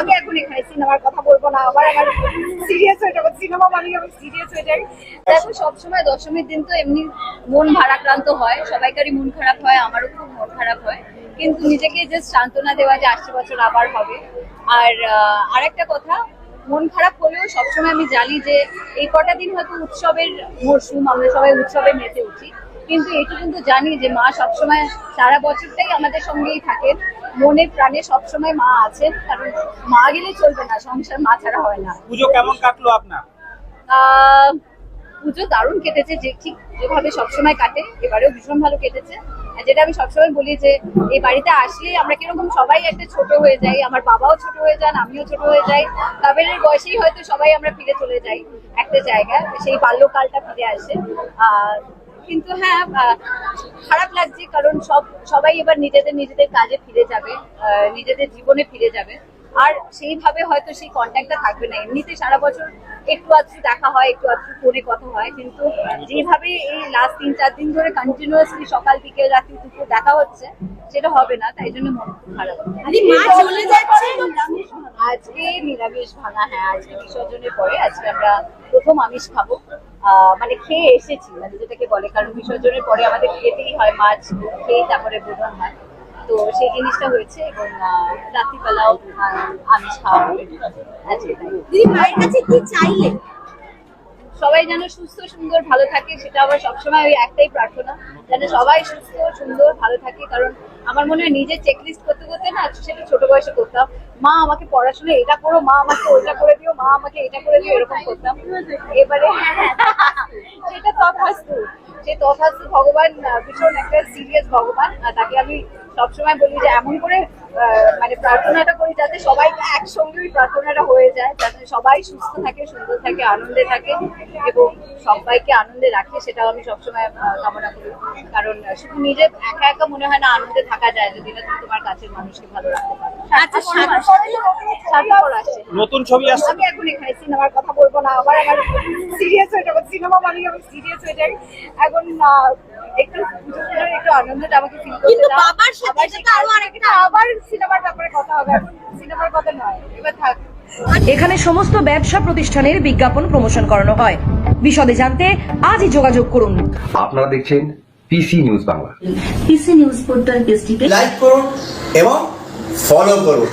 আমি এখন এখানে সিনেমার কথা বলব না আবার আমার সিরিয়াস হয়ে যাব, সিনেমা মানে আমি সিরিয়াস হয়ে যাই। দেখো, সবসময় দশমীর দিন তো এমনি মন ভারাক্রান্ত হয়, সবাইকারই মন খারাপ হয়, আমারও খুব মন খারাপ হয়। কিন্তু নিজেকে জাস্ট সান্ত্বনা দেওয়া যে আসছে বছর আবার হবে। আর আরেকটা কথা, মন খারাপ হলেও সবসময় আমি জানি যে এই কটা দিন হয়তো উৎসবের মরশুম, আমরা সবাই উৎসবে মেতে উঠি। কিন্তু এটুকু কিন্তু জানি যে মা সবসময় সারা বছরটাই আমাদের সঙ্গেই থাকেন। মনে প্রাণে সবসময় মা আছেন কারণ মা গেলে চলবে না সংসার মা ছাড়া হয় না। পুজো কেমন কাটলো আপনার? পুজো দারুণ কেটেছে যে ঠিক যেভাবে সবসময় কাটে এবারেও ভীষণ ভালো কেটেছে। আর যেটা আমি সবসময় বলি যে এই বাড়িতে আসলে আমরা কীরকম সবাই একটা ছোট হয়ে যাই আমার বাবাও ছোট হয়ে যান আমিও ছোট হয়ে যাই। কাবেরের বয়সেই হয়তো সবাই আমরা ফিরে চলে যাই একটা জায়গা সেই বাল্যকালটা ফিরে আসে। আহ, কিন্তু হ্যাঁ খারাপ লাগছে কারণ সব সবাই এবার নিজেদের নিজেদের কাজে ফিরে যাবে নিজেদের জীবনে ফিরে যাবে। আর সেইভাবে হয়তো সেই কন্ট্যাক্টটা থাকবে না। এমনিতে সারা বছর একটু আধটু দেখা হয় একটু আধটু ফোনে কথা হয় কিন্তু যেভাবে এই লাস্ট তিন চার দিন ধরে কন্টিনিউয়াসলি সকাল বিকেল রাত্রি দুপুর দেখা হচ্ছে সেটা হবে না। তাই জন্য মন খুব খারাপ। আজকে নিরামিষ ভাঙা হ্যাঁ আজকে বিসর্জনের পরে আজকে আমরা প্রথম আমিষ খাব। মানে খেয়ে এসেছি মানে যেটাকে বলে, কারণ বিসর্জনের পরে আমাদের খেতেই হয় মাছ খেয়েই তারপরে বোধন হয়। তো সেই জিনিসটা হয়েছে এবং রাত্রিবেলাও আমি খাওয়া হবে। দিদি, মায়ের কাছে কি চাইলেন? সবাই যেন সুস্থ, সুন্দর, ভালো থাকে, সেটা আবার সবসময় ওই একটাই প্রার্থনা। যেন সবাই সুস্থ, সুন্দর, ভালো থাকে, কারণ আমার মনে হয় নিজের চেকলিস্ট করতে করতে না, সেটা ছোট বয়সে করতাম। মা আমাকে পড়াশোনা এটা করো, মা আমাকে ওইটা করে দিও, মা আমাকে এটা করে দিও, এরকম করতাম। এবারে সেটা তথাস্তু, সে তথাস্তু ভগবান ভীষণ একটা সিরিয়াস ভগবান তাকে আমি সবসময় বলি যে এমন করে মানে প্রার্থনাটা করি যাতে সবাই একসঙ্গে ওই প্রার্থনাটা হয়ে যায় যাতে সবাই সুস্থ থাকে সুন্দর থাকে আনন্দে থাকে এবং সবাইকে আনন্দে রাখে সেটাও আমি সবসময় কামনা করি। কারণ শুধু নিজে একা একা মনে হয় না আনন্দে থাকা যায় যদি না তুমি তোমার কাছের মানুষকে ভালো রাখতে পারো। আচ্ছা, স্বার্থপর আসছে। নতুন ছবি আসছে। আমি এখন এখানে সিনেমার কথা বলব না আবার আমার সিরিয়াস হয়ে যাব সিনেমা মানে আমি সিরিয়াস হয়ে যাই। এখন একটু পুজো পুজোর একটু আনন্দটা আমাকে ফিল কিন্তু বাবার সাথে আবার আরও আরেকটা আবার সিনেমার ব্যাপারে কথা হবে এখন সিনেমার কথা নয় এবার থাক। এখানে সমস্ত ব্যবসা প্রতিষ্ঠানের বিজ্ঞাপন প্রমোশন করানো হয়। বিশদে জানতে আজই যোগাযোগ করুন। আপনারা দেখছেন PC news Bangla PC news portal like করুন এবং ফলো করুন।